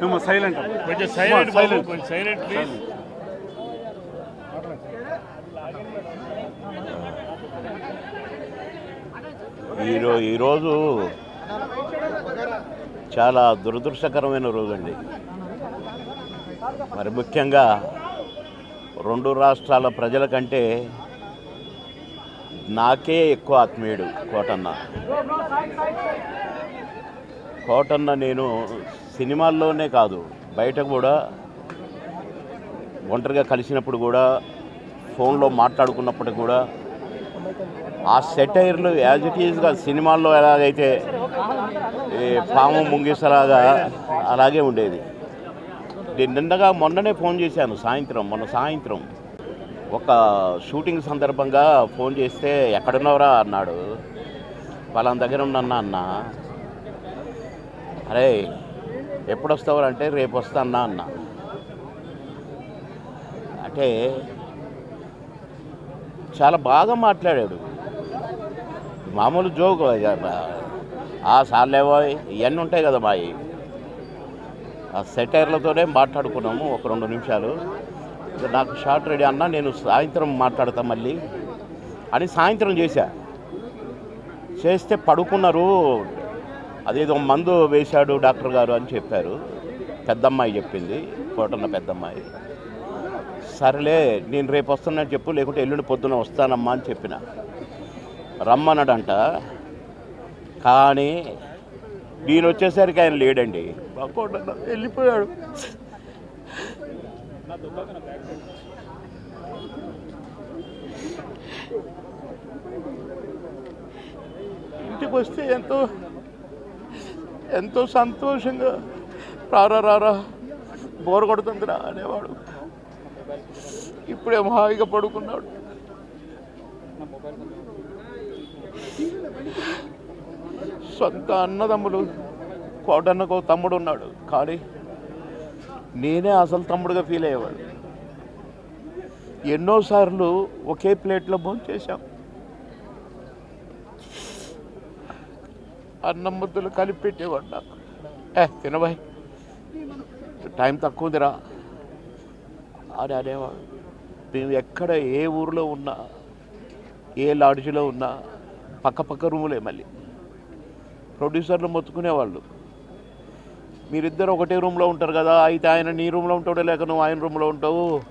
మేము సైలెంట్ కొంచెం సైలెంట్ బాబు Silent. కొంచెం సైలెంట్ ప్లీజ్ ఈరో ఈరోజు చాలా దురదృష్టకరమైన రోజండి. మరి ముఖ్యంగా రెండు రాష్ట్రాల ప్రజల కంటే నాకే ఎక్కువ ఆత్మీయుడు కోటన్న. కోటన్న నేను సినిమాల్లోనే కాదు బయట కూడా ఒంటరిగా కలిసినప్పుడు కూడా ఫోన్లో మాట్లాడుకున్నప్పుడు కూడా ఆ సెటైర్లు యాజ్ ఇట్ ఈజ్గా సినిమాల్లో ఎలాగైతే ఈ పాము ముంగిసలాగా అలాగే ఉండేది. నేను నిన్నగా మొన్ననే ఫోన్ చేశాను సాయంత్రం మొన్న సాయంత్రం. ఒక షూటింగ్ సందర్భంగా ఫోన్ చేస్తే ఎక్కడున్నావురా? అన్నాడు. వాళ్ళ దగ్గర ఉన్నన్నా అన్న. అరే ఎప్పుడు వస్తావు అంటే రేపు వస్తానా అన్న. అంటే చాలా బాగా మాట్లాడాడు. మామూలు జోకు ఆ సార్లేవో ఇవన్నీ ఉంటాయి కదా మాయి ఆ సెటైర్లతోనే మాట్లాడుకున్నాము ఒక రెండు నిమిషాలు. నాకు షార్ట్ రెడీ అన్నా నేను సాయంత్రం మాట్లాడతా మళ్ళీ అని సాయంత్రం చేశా. చేస్తే పడుకున్నారు అదేదో మందు వేశాడు డాక్టర్ గారు అని చెప్పారు. పెద్దమ్మాయి చెప్పింది కోటన్న పెద్దమ్మాయి. సరేలే నేను రేపు వస్తున్నా చెప్పు లేకుంటే ఎల్లుండి పొద్దున వస్తానమ్మా అని చెప్పిన. రమ్మన్నాడంట కానీ నేను వచ్చేసరికి ఆయన లేడండి. కోటన్న వెళ్ళిపోయాడు. ఇంటికి వస్తే ఎంతో ఎంతో సంతోషంగా రారా రారా బోర్ కొడుతుందిరా అనేవాడు. ఇప్పుడే హాయిగా పడుకున్నాడు. సొంత అన్నదమ్ములు కోటన్నకు తమ్ముడు ఉన్నాడు. కానీ నేనే అసలు తమ్ముడుగా ఫీల్ అయ్యేవాడు ఎన్నోసార్లు ఒకే ప్లేట్లో భోజనం చేశాం అన్నం ముద్దలు కలిపి పెట్టేవాడు నాకు. ఏ తినబాయ్. టైం తక్కువ ఉందిరా అని అనేవాడు మేము ఎక్కడ ఏ ఊరిలో ఉన్నా ఏ లాడ్జిలో ఉన్నా పక్క పక్క రూములే మళ్ళీ. ప్రొడ్యూసర్లు మొత్తుకునేవాళ్ళు. మీరిద్దరు ఒకటే రూమ్లో ఉంటారు కదా అయితే ఆయన నీ రూమ్లో ఉంటాడో లేక నువ్వు ఆయన రూమ్లో ఉంటావు?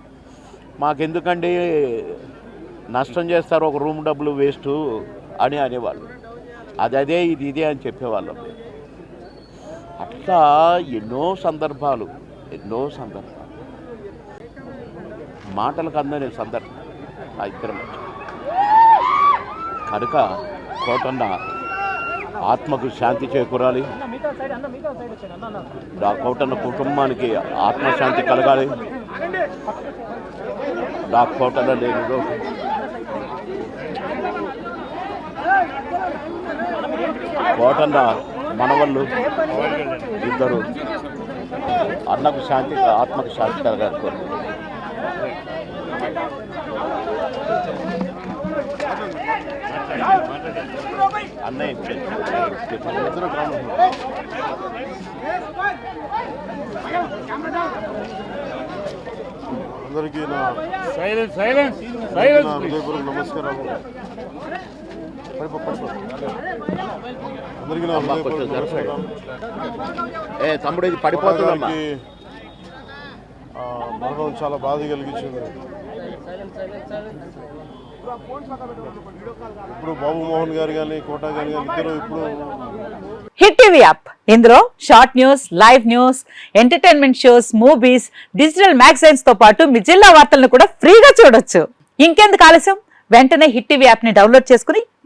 మాకెందుకండి నష్టం చేస్తారు ఒక రూమ్ డబ్బులు వేస్ట్ అని అనేవాళ్ళు. అది అదే ఇది ఇదే అని చెప్పేవాళ్ళం అట్లా ఎన్నో సందర్భాలు ఎన్నో సందర్భాలు. మాటలకు అందని సందర్భం ఆ ఇద్దరి. కనుక కోటన్న ఆత్మకు శాంతి చేకూరాలి. డా కోటన్న కుటుంబానికి ఆత్మశాంతి కలగాలి. డా కోటన్న లేని కోటన్న మనవళ్ళు ఇద్దరు. అన్నకు శాంతి ఆత్మకు శాంతి కలగాలి కోరుకుంటున్నాను. అన్నయ్య అందరికీ నా సైలెన్స్ సైలెన్స్ సైలెన్స్ హృదయపూర్వక ఏ తమ్ముడు ఇది పడిపోతుందమ్మా. మరణం చాలా బాధ కలిగించింది. ఇప్పుడు బాబు మోహన్ గారు కానీ కోటా గారు కానీ ఇద్దరు ఇప్పుడు హిట్ టీవీ యాప్. ఇందులో short news live news entertainment shows movies digital మ్యాగజైన్స్తో పాటు మీ జిల్లా వార్తలను కూడా ఫ్రీగా చూడొచ్చు. ఇంకెందుకు ఆలస్యం? వెంటనే హిట్ టీవీ యాప్ని డౌన్లోడ్ చేసుకుని